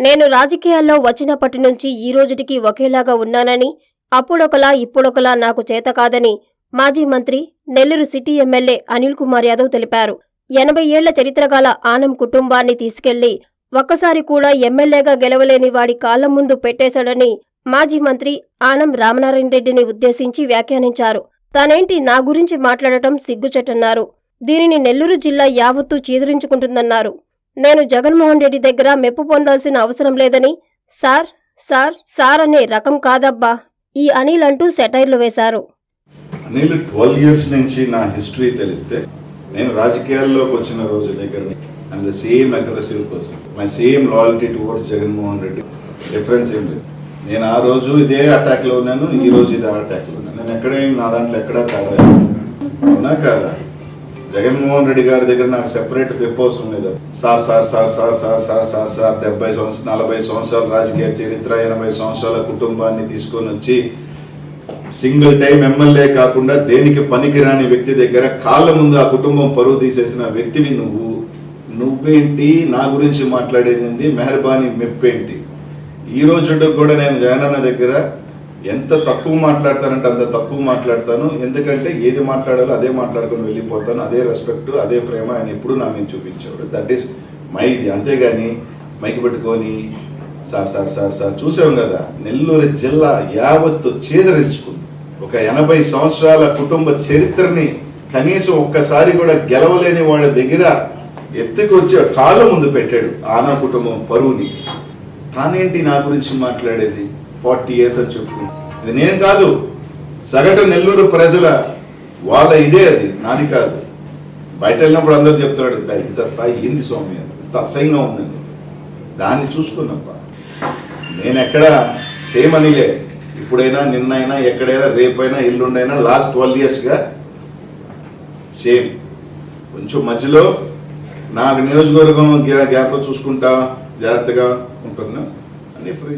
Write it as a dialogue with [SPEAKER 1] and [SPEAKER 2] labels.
[SPEAKER 1] నేను రాజకీయాల్లో వచ్చినప్పటి నుంచి ఈ రోజుటికి ఒకేలాగా ఉన్నానని అప్పుడొకలా ఇప్పుడొకలా నాకు చేత కాదని మాజీ మంత్రి నెల్లూరు సిటీ ఎమ్మెల్యే అనిల్ కుమార్ యాదవ్ తెలిపారు. ఎనభై ఏళ్ళ చరిత్రగల ఆనం కుటుంబాన్ని తీసుకెళ్ళి ఒక్కసారి కూడా ఎమ్మెల్యేగా గెలవలేని వాడి కాళ్ళ ముందు పెట్టేశాడని మాజీ మంత్రి ఆనం రామనారాయణ రెడ్డిని ఉద్దేశించి వ్యాఖ్యానించారు. తానేంటి నా గురించి మాట్లాడటం సిగ్గుచెట్టన్నారు. దీనిని నెల్లూరు జిల్లా యావత్తూ చీదరించుకుంటుందన్నారు. నేను జగన్మోహన్ రెడ్డి దగ్గర మెప్పు పొందాల్సిన అవసరం లేదని సార్ సార్ సార్ అనే రకం కాదబ్బా ఈ అనిల్ అంటూ సెటైర్లు వేశారు.
[SPEAKER 2] అనిల్ ట్వెల్వ్ ఇయర్స్ నుంచి నా హిస్టరీ తెలిస్తే నేను రాజకీయాల్లోకి వచ్చిన రోజు దగ్గర and the same aggressive person my same loyalty towards Jaganmohan Reddy. Difference ఏం లేదు. నేను ఆ రోజు ఇదే అటాక్లో ఉన్నాను ఈ రోజు ఇదే అటాక్లో ఉన్నాను. నేను ఎక్కడేం నా దాంట్లో ఎక్కడా కాదా అవునా కాదా? జగన్మోహన్ రెడ్డి గారి దగ్గర నాకు సెపరేట్ విప్ అవసరం లేదు sir sir sir sir sir sir sir sir డెబ్బై సంవత్సరాలు నలభై సంవత్సరాల రాజకీయ చరిత్ర ఎనభై సంవత్సరాల కుటుంబాన్ని తీసుకొని వచ్చి సింగిల్ టైం ఎమ్మెల్యే కాకుండా దేనికి పనికిరాని వ్యక్తి దగ్గర కాళ్ళ ముందు ఆ కుటుంబం పరువు తీసేసిన వ్యక్తివి నువ్వు. నువ్వేంటి? నా గురించి మాట్లాడేది ఏంది? మెహర్బానీ మెప్పేంటి? ఈ రోజు కూడా నేను జగనన్న దగ్గర ఎంత తక్కువ మాట్లాడతానంటే అంత తక్కువ మాట్లాడతాను. ఎందుకంటే ఏది మాట్లాడాలో అదే మాట్లాడుకొని వెళ్ళిపోతాను. అదే రెస్పెక్ట్ అదే ప్రేమ ఆయన ఎప్పుడు నా మీద చూపించాడు దట్ ఈస్ మైది అంతేగాని మైకి పెట్టుకొని సార్ సార్ సార్ సార్ చూసాం కదా నెల్లూరు జిల్లా యావత్తు చేదరించుకుంది. ఒక ఎనభై సంవత్సరాల కుటుంబ చరిత్రని కనీసం ఒక్కసారి కూడా గెలవలేని వాళ్ళ దగ్గర ఎత్తుకొచ్చి కాళ్ళ ముందు పెట్టాడు. ఆనా కుటుంబం పరువుని. తానేంటి నా గురించి మాట్లాడేది? ఫార్టీ ఇయర్స్ అని చెప్తున్నాను ఇది నేను కాదు సగటు నెల్లూరు ప్రజల వాళ్ళ ఇదే అది నాది కాదు. బయట వెళ్ళినప్పుడు అందరూ చెప్తున్నాడు ఇంత స్థాయి ఏంది స్వామి? ఇంత అసహ్యంగా ఉందండి దాన్ని చూసుకున్నప్ప నేను ఎక్కడ సేమ్ అనిలే ఇప్పుడైనా నిన్నైనా ఎక్కడైనా రేపైనా ఎల్లుండైనా లాస్ట్ ట్వెల్వ్ ఇయర్స్గా సేమ్. కొంచెం మధ్యలో నాకు నియోజకవర్గం గ్యాప్లో చూసుకుంటా జాగ్రత్తగా ఉంటున్నా. అన్ని ఫ్రీ